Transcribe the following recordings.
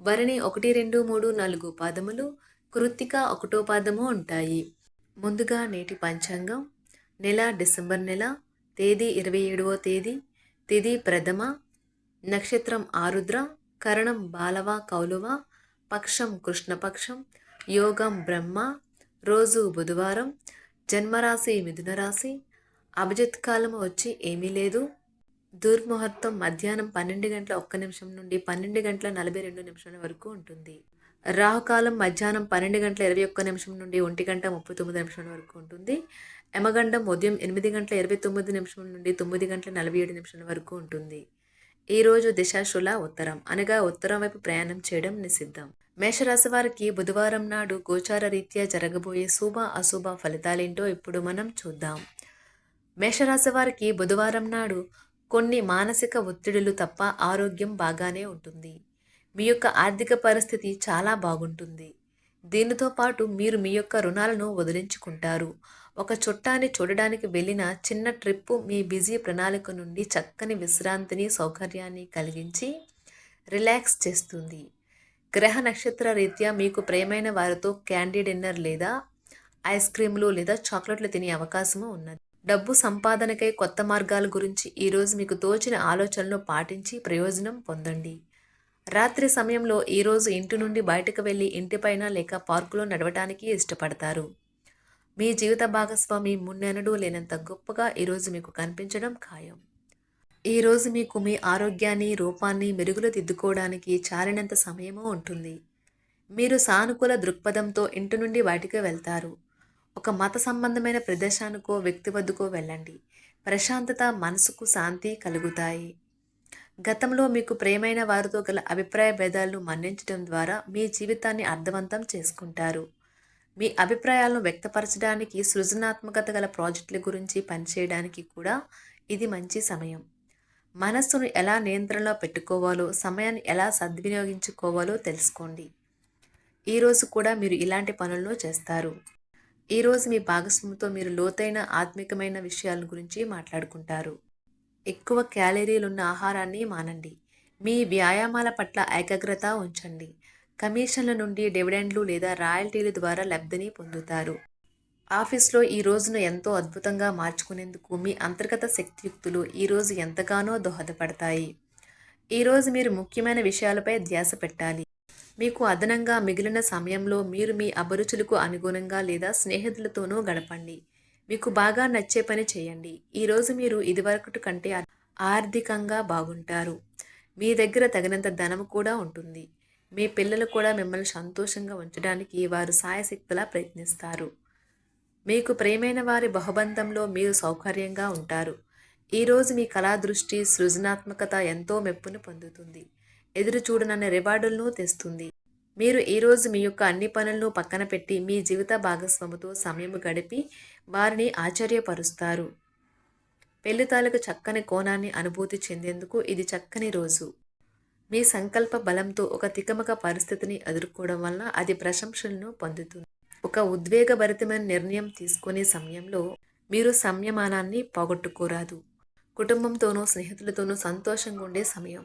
భరణి ఒకటి రెండు మూడు నాలుగు పాదములు కృత్తిక ఒకటో పాదము ఉంటాయి. ముందుగా నేటి పంచాంగం. నెల డిసెంబర్ నెల తేదీ ఇరవై ఏడవ తేదీ తిది ప్రథమ నక్షత్రం ఆరుద్ర కరణం బాలవ కౌలువ పక్షం కృష్ణపక్షం యోగం బ్రహ్మ రోజు బుధవారం జన్మరాశి మిథునరాశి అభిజిత్ కాలం వచ్చి ఏమీ లేదు. దుర్ముహూర్తం మధ్యాహ్నం పన్నెండు గంటల ఒక్క నిమిషం నుండి పన్నెండు గంటల నలభై రెండు నిమిషాల వరకు ఉంటుంది. రాహుకాలం మధ్యాహ్నం పన్నెండు గంటల ఇరవై ఒక్క నిమిషం నుండి ఒంటి గంట ముప్పై తొమ్మిది నిమిషాల వరకు ఉంటుంది. యమగండం ఉదయం ఎనిమిది గంటల ఇరవై తొమ్మిది నిమిషం నుండి తొమ్మిది గంటల నలభై ఏడు నిమిషాల వరకు ఉంటుంది. ఈరోజు దిశాశుల ఉత్తరం. అనగా ఉత్తరం వైపు ప్రయాణం చేయడం నిషిద్ధం. మేషరాశి వారికి బుధవారం నాడు గోచార రీత్యా జరగబోయే శుభ అశుభ ఫలితాలేంటో ఇప్పుడు మనం చూద్దాం. మేషరాశి వారికి బుధవారం నాడు కొన్ని మానసిక ఒత్తిడులు తప్ప ఆరోగ్యం బాగానే ఉంటుంది. మీ యొక్క ఆర్థిక పరిస్థితి చాలా బాగుంటుంది. దీనితో పాటు మీరు మీ యొక్క రుణాలను వదిలించుకుంటారు. ఒక చుట్టాన్ని చూడడానికి వెళ్ళిన చిన్న ట్రిప్పు మీ బిజీ ప్రణాళిక నుండి చక్కని విశ్రాంతిని సౌకర్యాన్ని కలిగించి రిలాక్స్ చేస్తుంది. గ్రహ నక్షత్ర రీత్యా మీకు ప్రేమైన వారితో క్యాండీ డిన్నర్ లేదా ఐస్ క్రీములు లేదా చాక్లెట్లు తినే అవకాశము ఉన్నది. డబ్బు సంపాదనకై కొత్త మార్గాల గురించి ఈరోజు మీకు తోచిన ఆలోచనలు పాటించి ప్రయోజనం పొందండి. రాత్రి సమయంలో ఈరోజు ఇంటి నుండి బయటకు వెళ్ళి ఇంటిపైన లేక పార్కులో నడవటానికి ఇష్టపడతారు. మీ జీవిత భాగస్వామి మున్నెనడు లేనంత గొప్పగా ఈరోజు మీకు కనిపించడం ఖాయం. ఈరోజు మీకు మీ ఆరోగ్యాన్ని రూపాన్ని మెరుగులు దిద్దుకోవడానికి చాలినంత సమయము ఉంటుంది. మీరు సానుకూల దృక్పథంతో ఇంటి నుండి బయటకు వెళ్తారు. ఒక మత సంబంధమైన ప్రదేశానికో వ్యక్తి వద్దకో వెళ్ళండి. ప్రశాంతత మనసుకు శాంతి కలుగుతాయి. గతంలో మీకు ప్రేమైన వారితో గల అభిప్రాయ భేదాలను మన్నించడం ద్వారా మీ జీవితాన్ని అర్థవంతం చేసుకుంటారు. మీ అభిప్రాయాలను వ్యక్తపరచడానికి సృజనాత్మకత గల ప్రాజెక్టుల గురించి పనిచేయడానికి కూడా ఇది మంచి సమయం. మనస్సును ఎలా నియంత్రణలో పెట్టుకోవాలో సమయాన్ని ఎలా సద్వినియోగించుకోవాలో తెలుసుకోండి. ఈరోజు కూడా మీరు ఇలాంటి పనులను చేస్తారు. ఈరోజు మీ భాగస్వామితో మీరు లోతైన ఆత్మికమైన విషయాల గురించి మాట్లాడుకుంటారు. ఎక్కువ క్యాలరీలున్న ఆహారాన్ని మానండి. మీ వ్యాయామాల పట్ల ఏకాగ్రత ఉంచండి. కమిషన్ల నుండి డివిడెండ్లు లేదా రాయల్టీల ద్వారా లబ్ధిని పొందుతారు. ఆఫీస్లో ఈ రోజును ఎంతో అద్భుతంగా మార్చుకునేందుకు మీ అంతర్గత శక్తియుక్తులు ఈరోజు ఎంతగానో దోహదపడతాయి. ఈరోజు మీరు ముఖ్యమైన విషయాలపై ధ్యాస పెట్టాలి. మీకు అదనంగా మిగిలిన సమయంలో మీరు మీ అభిరుచులకు అనుగుణంగా లేదా స్నేహితులతోనూ గడపండి. మీకు బాగా నచ్చే పని చేయండి. ఈరోజు మీరు ఇదివరకటి కంటే ఆర్థికంగా బాగుంటారు. మీ దగ్గర తగినంత ధనం కూడా ఉంటుంది. మీ పిల్లలు కూడా మిమ్మల్ని సంతోషంగా ఉంచడానికి వారు సాయశక్తులా ప్రయత్నిస్తారు. మీకు ప్రేమైన వారి బహుబంధంలో మీరు సౌకర్యంగా ఉంటారు. ఈరోజు మీ కళా దృష్టి సృజనాత్మకత ఎంతో మెప్పును పొందుతుంది. ఎదురు చూడనన్న రివార్డులను తెస్తుంది. మీరు ఈరోజు మీ యొక్క అన్ని పనులను పక్కన పెట్టి మీ జీవిత భాగస్వామితో సమయం గడిపి వారిని ఆశ్చర్యపరుస్తారు. పెళ్ళి తాలూకు చక్కని కోణాన్ని అనుభూతి చెందేందుకు ఇది చక్కని రోజు. మీ సంకల్ప బలంతో ఒక తికమక పరిస్థితిని ఎదుర్కోవడం వలన అది ప్రశంసలను పొందుతుంది. ఒక ఉద్వేగభరితమైన నిర్ణయం తీసుకునే సమయంలో మీరు సంయమానాన్ని పోగొట్టుకోరాదు. కుటుంబంతోనూ స్నేహితులతోనూ సంతోషంగా ఉండే సమయం.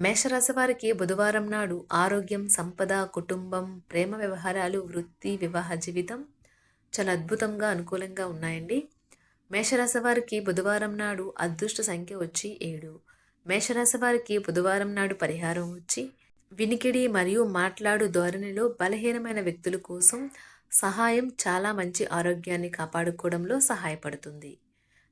మేషరాశి వారికి బుధవారం నాడు ఆరోగ్యం సంపద కుటుంబం ప్రేమ వ్యవహారాలు వృత్తి వివాహ జీవితం చాలా అద్భుతంగా అనుకూలంగా ఉన్నాయండి. మేషరాశి వారికి బుధవారం నాడు అదృష్ట సంఖ్య వచ్చి ఏడు. మేషరాశి వారికి బుధవారం నాడు పరిహారం వచ్చి వినికిడి మరియు మాట్లాడు ధోరణిలో బలహీనమైన వ్యక్తుల కోసం సహాయం చాలా మంచి ఆరోగ్యాన్ని కాపాడుకోవడంలో సహాయపడుతుంది.